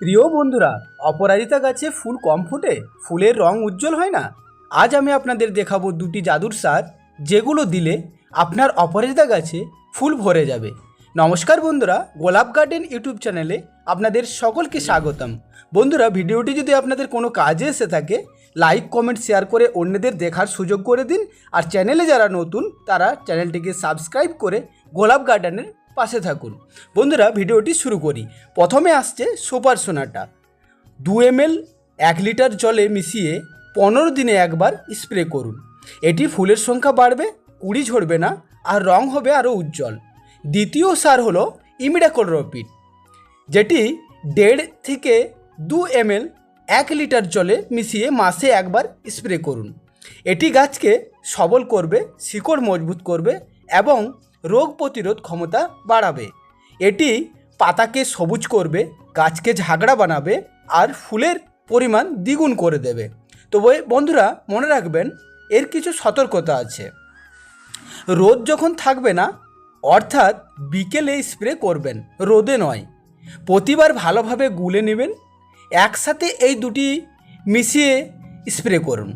প্রিয় বন্ধুরা, অপরাজিতা গাছে ফুল কম ফোটে, ফুলের রং উজ্জ্বল হয় না? আজ আমি আপনাদের দেখাবো দুটি জাদুর সার, যেগুলো দিলে আপনার অপরাজিতা গাছে ফুল ভরে যাবে। নমস্কার বন্ধুরা, গোলাপ গার্ডেন ইউটিউব চ্যানেলে আপনাদের সকলকে স্বাগতম। বন্ধুরা, ভিডিওটি যদি আপনাদের কোনো কাজে এসে থাকে, লাইক, কমেন্ট, শেয়ার করে অন্যদের দেখার সুযোগ করে দিন। আর চ্যানেলে যারা নতুন, তারা চ্যানেলটিকে সাবস্ক্রাইব করে গোলাপ গার্ডেনের পাশে থাকুন। বন্ধুরা, ভিডিওটি শুরু করি। প্রথমে আসছে সুপার সোনাটা। দু এমএল এক লিটার জলে মিশিয়ে পনেরো দিনে একবার স্প্রে করুন। এটি ফুলের সংখ্যা বাড়বে, কুড়ি ঝরবে না, আর রং হবে আরও উজ্জ্বল। দ্বিতীয় সার হলো ইমিডাকোলরোপিড যেটি দেড় থেকে দু এমএল এক লিটার জলে মিশিয়ে মাসে একবার স্প্রে করুন। এটি গাছকে সবল করবে, শিকড় মজবুত করবে এবং রোগ প্রতিরোধ ক্ষমতা বাড়াবে। এটি পাতাকে সবুজ করবে, গাছকে ঝাগড়া বানাবে আর ফুলের পরিমাণ দ্বিগুণ করে দেবে। তো বন্ধুরা, মনে রাখবেন, এর কিছু সতর্কতা আছে। রোদ যখন থাকবে না, অর্থাৎ বিকেলে স্প্রে করবেন, রোদে নয়। প্রতিবার ভালোভাবে গুলে নেবেন, একসাথে এই দুটি মিশিয়ে স্প্রে করুন।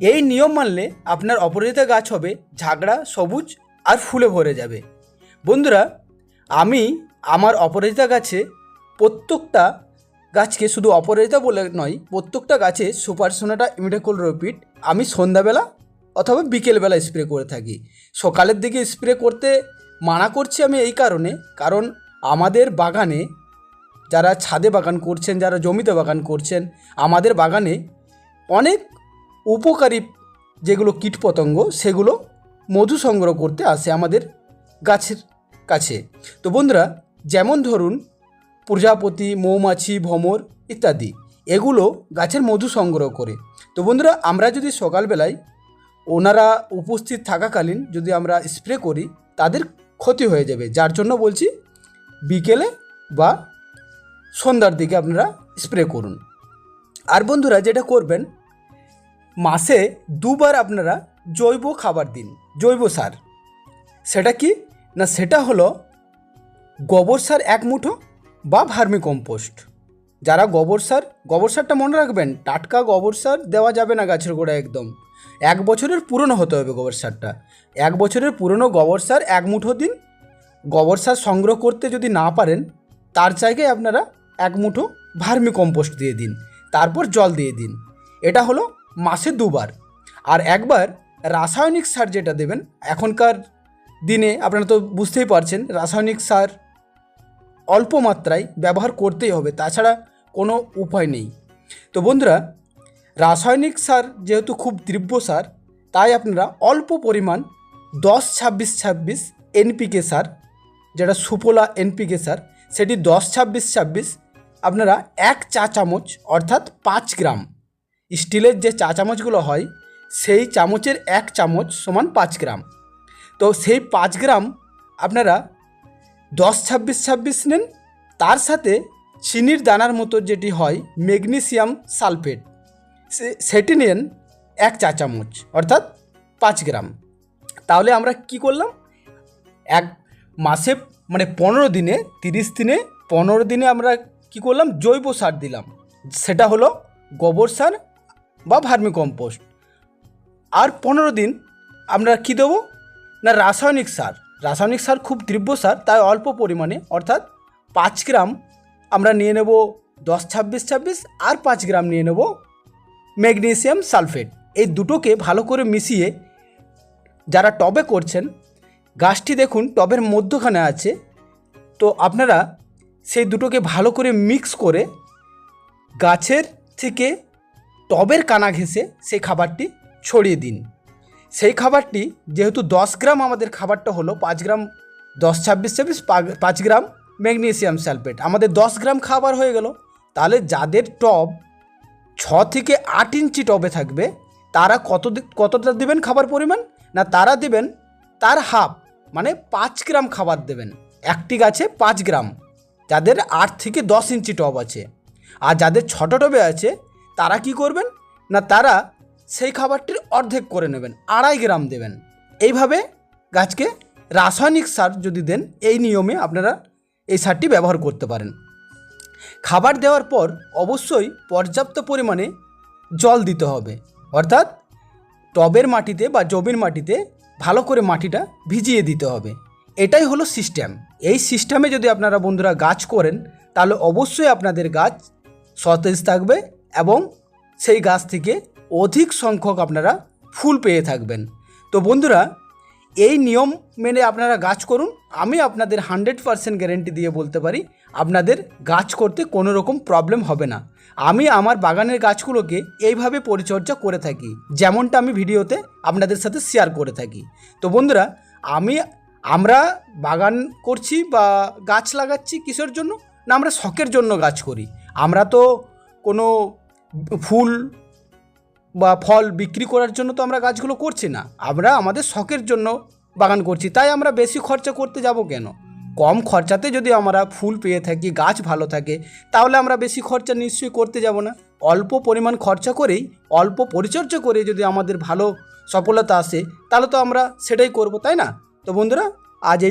এই নিয়ম মানলে আপনার অপরাজিতা গাছ হবে, ঝাগড়া সবুজ আর ফুলে ভরে যাবে। বন্ধুরা, আমি আমার অপরাজিতা গাছে প্রত্যেকটা গাছকে শুধু অপরাজিতা বলে নয়, প্রত্যেকটা গাছে সুপার সোনাটা ইমিডাকোল রোপিড আমি সন্ধ্যাবেলা অথবা বিকেলবেলা স্প্রে করে থাকি। সকালের দিকে স্প্রে করতে মানা করছি আমি এই কারণে, কারণ আমাদের বাগানে যারা ছাদে বাগান করছেন, যারা জমিতে বাগান করছেন, আমাদের বাগানে অনেক উপকারী যেগুলো কীটপতঙ্গ, সেগুলো মধু সংগ্রহ করতে আসে আমাদের গাছের কাছে। তো বন্ধুরা, যেমন ধরুন প্রজাপতি, মৌমাছি, ভ্রমর ইত্যাদি, এগুলো গাছের মধু সংগ্রহ করে। তো বন্ধুরা, আমরা যদি সকালবেলায় ওনারা উপস্থিত থাকাকালীন যদি আমরা স্প্রে করি, তাদের ক্ষতি হয়ে যাবে। যার জন্য বলছি, বিকেলে বা সন্ধ্যার দিকে আপনারা স্প্রে করুন। আর বন্ধুরা, যেটা করবেন, মাসে দুবার আপনারা জৈব খাবার দিন। জৈব সার। সেটা কি? না সেটা হলো গোবর সার এক মুঠো বা ভার্মি কম্পোস্ট। যারা গোবর সার, গোবর সারটা মনে রাখবেন, টাটকা গোবর সার দেওয়া যাবে না গাছের গোড়ায় একদম। এক বছরের পুরনো হতে হবে গোবর সারটা। এক বছরের পুরনো গোবর সার এক মুঠো দিন। গোবর সার সংগ্রহ করতে যদি না পারেন, তার জায়গায় আপনারা এক মুঠো ভার্মি কম্পোস্ট দিয়ে দিন। তারপর জল দিয়ে দিন। এটা হলো মাসে দুবার। আর একবার রাসায়নিক সার যেটা দেবেন, এখনকার দিনে আপনারা তো বুঝতেই পারছেন, রাসায়নিক সার অল্প মাত্রায় ব্যবহার করতেই হবে, তাছাড়া কোনো উপায় নেই। তো বন্ধুরা, রাসায়নিক সার যেহেতু খুব তীব্র সার, তাই আপনারা অল্প পরিমাণ দশ ছাব্বিশ ছাব্বিশ এনপিকে সার, যেটা সুফলা এনপিকে সার, সেটি দশ ছাব্বিশ ছাব্বিশ আপনারা এক চা চামচ, অর্থাৎ পাঁচ গ্রাম। স্টিলের যে চা চামচগুলো হয় সেই চামচের এক চামচ সমান পাঁচ গ্রাম। তো সেই পাঁচ গ্রাম আপনারা দশ ছাব্বিশ ছাব্বিশ নেন। তার সাথে চিনির দানার মতো যেটি হয় ম্যাগনেসিয়াম সালফেট সেটি নেন এক চা চামচ অর্থাৎ পাঁচ গ্রাম। তাহলে আমরা কি করলাম? এক মাসে মানে পনেরো দিনে, তিরিশ দিনে, পনেরো দিনে আমরা কি করলাম? জৈব সার দিলাম। সেটা হলো গোবর সার বা ভার্মি কম্পোস্ট আর পনেরো দিন আমরা কি দেবো? না, রাসায়নিক সার। রাসায়নিক সার খুব তীব্র সার, তাই অল্প পরিমাণে, অর্থাৎ পাঁচ গ্রাম আমরা নিয়ে নেব দশ ছাব্বিশ ছাব্বিশ আর পাঁচ গ্রাম নিয়ে নেব ম্যাগনেসিয়াম সালফেট। এই দুটোকে ভালো করে মিশিয়ে যারা টবে করছেন, গাছটি দেখুন, টবের মধ্যখানে আছে। তো আপনারা সেই দুটোকে ভালো করে মিক্স করে গাছের থেকে টবের কানা ঘেঁষে সেই খাবারটি ছড়িয়ে দিন। সেই খাবারটি যেহেতু দশ গ্রাম, আমাদের খাবারটা হলো পাঁচ গ্রাম দশ, ছাব্বিশ ছাব্বিশ, পাঁচ গ্রাম ম্যাগনেসিয়াম সালফেট। আমাদের দশ গ্রাম খাবার হয়ে গেল। তাহলে যাদের টব ছ থেকে আট ইঞ্চি টবে থাকবে, তারা কত কতটা দেবেন খাবার পরিমাণ? না, তারা দেবেন তার হাফ মানে পাঁচ গ্রাম খাবার দেবেন। একটি গাছে পাঁচ গ্রাম, যাদের আট থেকে দশ ইঞ্চি টব আছে। আর যাদের ছোট টবে আছে, তারা কি করবেন? না, তারা সেই খাবারটির অর্ধেক করে নেবেন, আড়াই গ্রাম দেবেন। এইভাবে গাছকে রাসায়নিক সার যদি দেন, এই নিয়মে আপনারা এই সারটি ব্যবহার করতে পারেন। খাবার দেওয়ার পর অবশ্যই পর্যাপ্ত পরিমাণে জল দিতে হবে। অর্থাৎ টবের মাটিতে বা জমির মাটিতে ভালো করে মাটিটা ভিজিয়ে দিতে হবে। এটাই হলো সিস্টেম। এই সিস্টেমে যদি আপনারা বন্ধুরা গাছ করেন, তাহলে অবশ্যই আপনাদের গাছ সতেজ থাকবে এবং সেই গাছ থেকে অধিক সংখ্যক আপনারা ফুল পেয়ে থাকবেন। তো বন্ধুরা, এই নিয়ম মেনে আপনারা গাছ করুন। আমি আপনাদের হান্ড্রেড পারসেন্ট গ্যারেন্টি দিয়ে বলতে পারি, আপনাদের গাছ করতে কোনো রকম প্রবলেম হবে না। আমি আমার বাগানের গাছগুলোকে এইভাবে পরিচর্যা করে থাকি, যেমনটা আমি ভিডিওতে আপনাদের সাথে শেয়ার করে থাকি। তো বন্ধুরা, আমি, আমরা বাগান করছি বা গাছ লাগাচ্ছি কিসের জন্য? না, আমরা শখের জন্য গাছ করি। আমরা তো কোনো ফুল বা ফল বিক্রি করার জন্য তো আমরা গাছগুলো করছি না। আমরা আমাদের শখের জন্য বাগান করছি। তাই আমরা বেশি খরচা করতে যাব কেন? কম খরচাতে যদি আমরা ফুল পেয়ে থাকি, গাছ ভালো থাকে, তাহলে আমরা বেশি খরচা নিশ্চয়ই করতে যাব না। অল্প পরিমাণ খরচা করেই, অল্প পরিচর্যা করে যদি আমাদের ভালো সফলতা আসে, তাহলে তো আমরা সেটাই করব, তাই না? তো বন্ধুরা, আজ এই